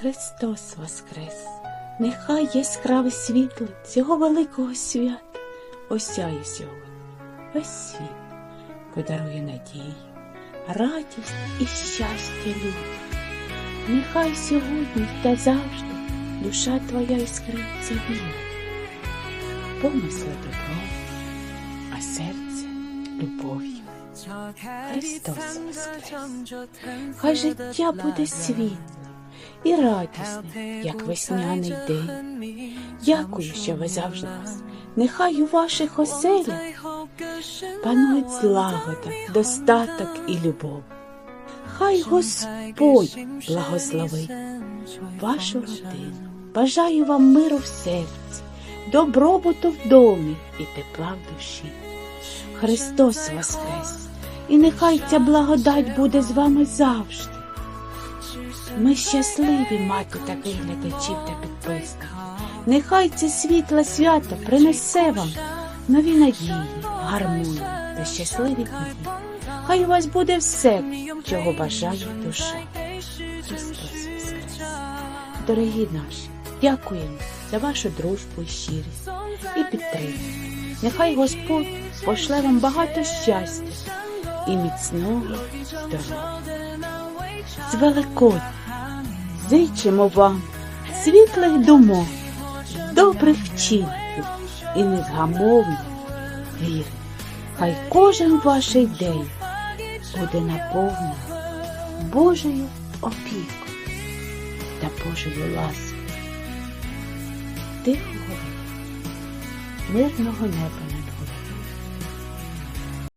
Христос Воскрес! Нехай яскраве світло цього великого свята осяє сьогодні весь світ, подарує надію, радість і щастя людям. Нехай сьогодні та завжди душа твоя іскриться вірою, помисли добром, а серце любов'ю. Христос Воскрес! Хай життя буде світло і радісне, як весняний день. Дякую, що ви завжди нас. Нехай у ваших оселях панують злагода, достаток і любов. Хай Господь благословить вашу родину. Бажаю вам миру в серці, добробуту в домі і тепла в душі. Христос Воскрес! І нехай ця благодать буде з вами завжди. Ми щасливі мати таких глядачів та підписників. Нехай це світле свято принесе вам нові надії, гармонію та щасливі дні. Хай у вас буде все, чого бажає душа. Христос Воскрес! Дорогі наші, дякуємо за вашу дружбу і щирість і підтримку. Нехай Господь пошле вам багато щастя і міцного здоров'я. З Великоднем зичимо вам світлих думок, добрих вчинків і незгамовних віри. Хай кожен ваш день буде наповнений Божою опікою та Божою ласкою. Тихого, мирного неба